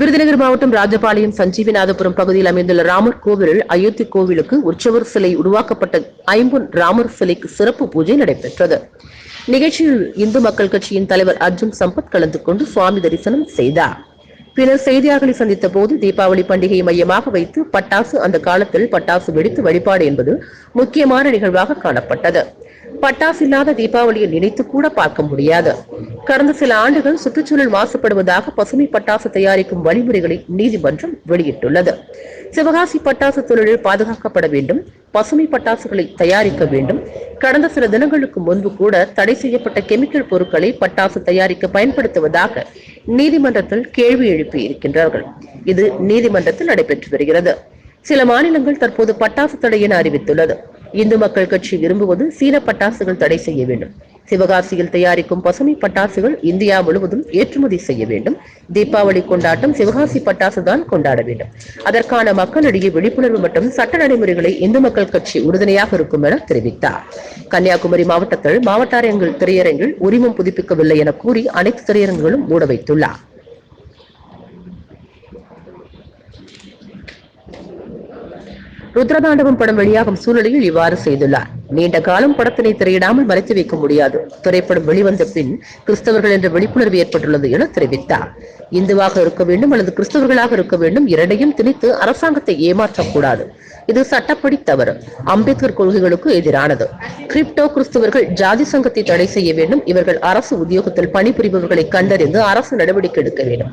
விருதுநகர் மாவட்டம் ராஜபாளையம் சஞ்சீவிநாதபுரம் பகுதியில் அமைந்துள்ள ராமர் கோவிலில் அயோத்தி கோவிலுக்கு உற்சவர் சிலை உருவாக்கப்பட்ட ஐம்பொன் ராமர் சிலைக்கு சிறப்பு பூஜை நடைபெற்றது. நிகழ்ச்சியில் இந்து மக்கள் கட்சியின் தலைவர் அர்ஜுன் சம்பத் கலந்து கொண்டு சுவாமி தரிசனம் செய்தார். பின்னர் செய்தியாளர்களை சந்தித்த போது தீபாவளி பண்டிகையை மையமாக வைத்து பட்டாசு அந்த காலத்தில் பட்டாசு வெடித்து வழிபாடு என்பது முக்கியமான நிகழ்வாக காணப்பட்டது. பட்டாசு இல்லாத தீபாவளியை நினைத்து கூட பார்க்க முடியாது. கடந்த சில ஆண்டுகள் சுற்றுச்சூழல் மாசுபடுவதாக பசுமை பட்டாசு தயாரிக்கும் வழிமுறைகளை நீதிமன்றம் வெளியிட்டுள்ளது. சிவகாசி பட்டாசு தொழிலில் பாதுகாக்கப்பட வேண்டும் பசுமை பட்டாசுகளை தயாரிக்க வேண்டும். கடந்த சில தினங்களுக்கு முன்பு கூட தடை செய்யப்பட்ட கெமிக்கல் பொருட்களை பட்டாசு தயாரிக்க பயன்படுத்துவதாக நீதிமன்றத்தில் கேள்வி எழுப்பி இருக்கின்றார்கள். இது நீதிமன்றத்தில் நடைபெற்று வருகிறது. சில மாநிலங்கள் தற்போது பட்டாசு தடை என அறிவித்துள்ளது. இந்து மக்கள் கட்சி விரும்புவது சீன பட்டாசுகள் தடை செய்ய வேண்டும். சிவகாசியில் தயாரிக்கும் பசுமை பட்டாசுகள் இந்தியா முழுவதும் ஏற்றுமதி செய்ய வேண்டும். தீபாவளி கொண்டாட்டம் சிவகாசி பட்டாசு தான் கொண்டாட வேண்டும். அதற்கான மக்களிடையே விழிப்புணர்வு மற்றும் சட்ட நடைமுறைகளை இந்து மக்கள் கட்சி உறுதுணையாக இருக்கும் என தெரிவித்தார். கன்னியாகுமரி மாவட்டத்தில் மாவட்ட அரங்கில் திரையரங்கில் உரிமம் புதுப்பிக்கவில்லை என கூறி அனைத்து திரையரங்குகளும் மூட வைத்துள்ளார். ருத்ரதாண்டவம் படம் வெளியாகும் சூழ்நிலையில் இவ்வாறு செய்துள்ளார். நீண்ட காலம் படத்தினை திரையிடாமல் மறைத்து வைக்க முடியாது. திரைப்படம் வெளிவந்த பின் கிறிஸ்தவர்கள் என்ற விழிப்புணர்வு ஏற்பட்டுள்ளது என தெரிவித்தார். இந்துவாக இருக்க வேண்டும் அல்லது கிறிஸ்தவர்களாக இருக்க வேண்டும் இரண்டையும் திணித்து அரசாங்கத்தை ஏமாற்றக்கூடாது. இது சட்டப்படி தவறு. அம்பேத்கர் கொள்கைகளுக்கு எதிரானது. கிரிப்டோ கிறிஸ்தவர்கள் ஜாதி சங்கத்தை தடை செய்ய வேண்டும். இவர்கள் அரசு உத்தியோகத்தில் பணிபுரிபவர்களை கண்டறிந்து அரசு நடவடிக்கை எடுக்க வேண்டும்.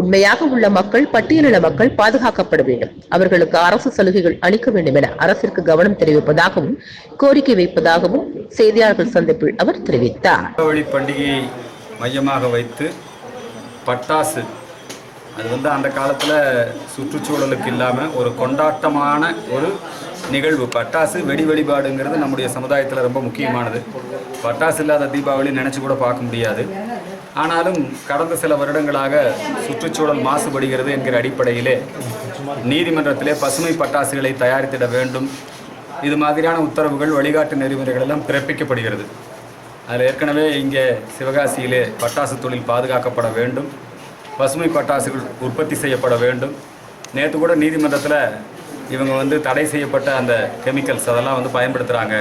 உண்மையாக உள்ள மக்கள் பட்டியலின மக்கள் பாதுகாக்கப்பட வேண்டும். அவர்களுக்கு அரசு சலுகைகள் அளிக்க வேண்டும் என அரசிற்கு கவனம் தெரிவிப்பதாகவும் கோரி கோரிக்கை வைப்பதாகவும் செய்தியாளர்கள் சந்திப்பில் அவர் தெரிவித்தார். தீபாவளி பண்டிகையை மையமாக வைத்து பட்டாசு. அது வந்து அந்த காலத்தில் சுற்றுச்சூழலுக்கு இல்லாமல் ஒரு கொண்டாட்டமான ஒரு நிகழ்வு. பட்டாசு வெடி வழிபாடுங்கிறது நம்முடைய சமுதாயத்தில் ரொம்ப முக்கியமானது. பட்டாசு இல்லாத தீபாவளி நினச்சி கூட பார்க்க முடியாது. ஆனாலும் கடந்த சில வருடங்களாக சுற்றுச்சூழல் மாசுபடுகிறது என்கிற அடிப்படையிலே நீதிமன்றத்திலே பசுமை பட்டாசுகளை தயாரித்திட வேண்டும். இது மாதிரியான உத்தரவுகள் வழிகாட்டு நெறிமுறைகள் எல்லாம் பிறப்பிக்கப்படுகிறது. அதில் ஏற்கனவே இங்கே சிவகாசியிலே பட்டாசு தொழில் பாதுகாக்கப்பட வேண்டும். பசுமை பட்டாசுகள் உற்பத்தி செய்யப்பட வேண்டும். நேற்று கூட நீதிமன்றத்தில் இவங்க வந்து தடை செய்யப்பட்ட அந்த கெமிக்கல்ஸ் அதெல்லாம் வந்து பயன்படுத்துகிறாங்க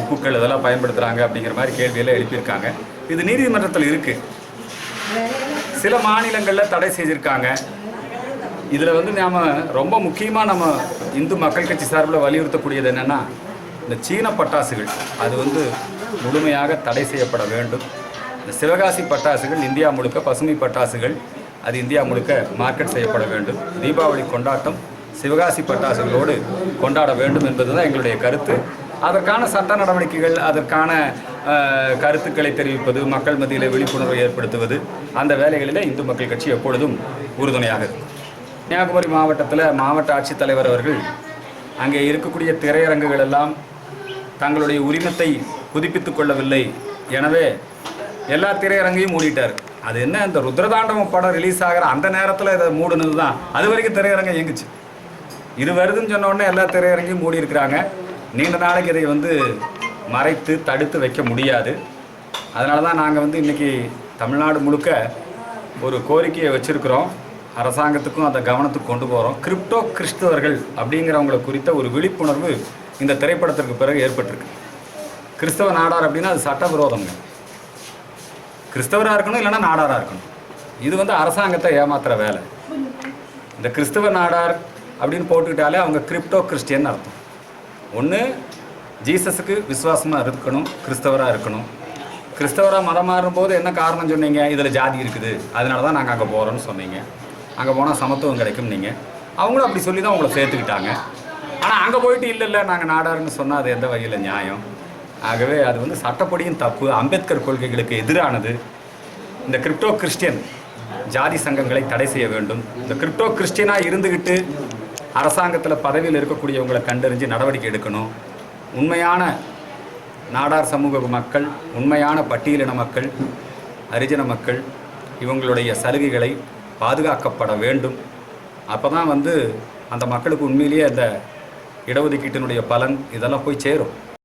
உப்புக்கள் இதெல்லாம் பயன்படுத்துகிறாங்க அப்படிங்கிற மாதிரி கேள்வியெல்லாம் எழுப்பியிருக்காங்க. இது நீதிமன்றத்தில் இருக்குது சில மாநிலங்களில் தடை செஞ்சுருக்காங்க. இதில் வந்து நாம் ரொம்ப முக்கியமாக நம்ம இந்து மக்கள் கட்சி சார்பில் வலியுறுத்தக்கூடியது என்னென்னா இந்த சீன பட்டாசுகள் அது வந்து முழுமையாக தடை செய்யப்பட வேண்டும். இந்த சிவகாசி பட்டாசுகள் இந்தியா முழுக்க பசுமை பட்டாசுகள் அது இந்தியா முழுக்க மார்க்கெட் செய்யப்பட வேண்டும். தீபாவளி கொண்டாட்டம் சிவகாசி பட்டாசுகளோடு கொண்டாட வேண்டும் என்பது தான் எங்களுடைய கருத்து. அதற்கான சட்ட நடவடிக்கைகள் அதற்கான கருத்துக்களை தெரிவிப்பது மக்கள் மத்தியில் விழிப்புணர்வை ஏற்படுத்துவது அந்த வேலைகளில் இந்து மக்கள் கட்சி எப்பொழுதும் உறுதுணையாக இருக்கும். கன்னியாகுமரி மாவட்டத்தில் மாவட்ட ஆட்சித்தலைவர் அவர்கள் அங்கே இருக்கக்கூடிய திரையரங்குகள் எல்லாம் தங்களுடைய உரிமத்தை புதுப்பித்து கொள்ளவில்லை. எனவே எல்லா திரையரங்கையும் மூடிட்டார். அது என்ன இந்த ருத்ரதாண்டவம் படம் ரிலீஸ் ஆகிற அந்த நேரத்தில் இதை மூடுனது தான் அது வரைக்கும் திரையரங்கம் இயங்குச்சு. இது வருதுன்னு சொன்னோடனே எல்லா திரையரங்கையும் மூடி இருக்கிறாங்க நீண்ட நாளைக்கு இதை வந்து மறைத்து தடுத்து வைக்க முடியாது. அதனால தான் நாங்கள் வந்து இன்றைக்கி தமிழ்நாடு முழுக்க ஒரு கோரிக்கையை வச்சுருக்கிறோம். அரசாங்கத்துக்கும் அந்த கவனத்துக்கு கொண்டு போகிறோம் கிரிப்டோ கிறிஸ்தவர்கள் அப்படிங்கிறவங்கள குறித்த ஒரு விழிப்புணர்வு இந்த திரைப்படத்திற்கு பிறகு ஏற்பட்டிருக்கு. கிறிஸ்தவ நாடார் அப்படின்னா அது சட்டவிரோதம்ங்க. கிறிஸ்தவராக இருக்கணும் இல்லைன்னா நாடாராக இருக்கணும். இது வந்து அரசாங்கத்தை ஏமாத்துற வேலை. இந்த கிறிஸ்தவ நாடார் அப்படின்னு போட்டுக்கிட்டாலே அவங்க கிரிப்டோ கிறிஸ்டியன் அர்த்தம். ஒன்று ஜீசஸுக்கு விசுவாசமாக இருக்கணும் கிறிஸ்தவராக இருக்கணும். கிறிஸ்தவராக மதம் மாறும்போது என்ன காரணம் சொன்னீங்க? இதில் ஜாதி இருக்குது. அதனால தான் நாங்கள் அங்கே போகிறோன்னு சொன்னீங்க. அங்கே போனால் சமத்துவம் கிடைக்கும் நீங்கள் அவங்களும் அப்படி சொல்லி தான் உங்களை சேர்த்துக்கிட்டாங்க. ஆனால் அங்கே போயிட்டு இல்லை இல்லை நாங்கள் நாடாருன்னு சொன்னால் அது எந்த வகையில் நியாயம்? ஆகவே அது வந்து சட்டப்படியும் தப்பு. அம்பேத்கர் கொள்கைகளுக்கு எதிரானது. இந்த கிரிப்டோ கிறிஸ்டியன் ஜாதி சங்கங்களை தடை செய்ய வேண்டும். இந்த கிரிப்டோ கிறிஸ்டியனாக இருந்துக்கிட்டு அரசாங்கத்தில் பதவியில் இருக்கக்கூடியவங்களை கண்டறிஞ்சு நடவடிக்கை எடுக்கணும். உண்மையான நாடார் சமூக மக்கள் உண்மையான பட்டியலின மக்கள் ஹரிஜன மக்கள் இவங்களுடைய சலுகைகளை பாதுகாக்கப்பட வேண்டும். அப்போ தான் வந்து அந்த மக்களுக்கு உண்மையிலேயே அந்த இடஒதுக்கீட்டினுடைய பலன் இதெல்லாம் போய் சேரும்.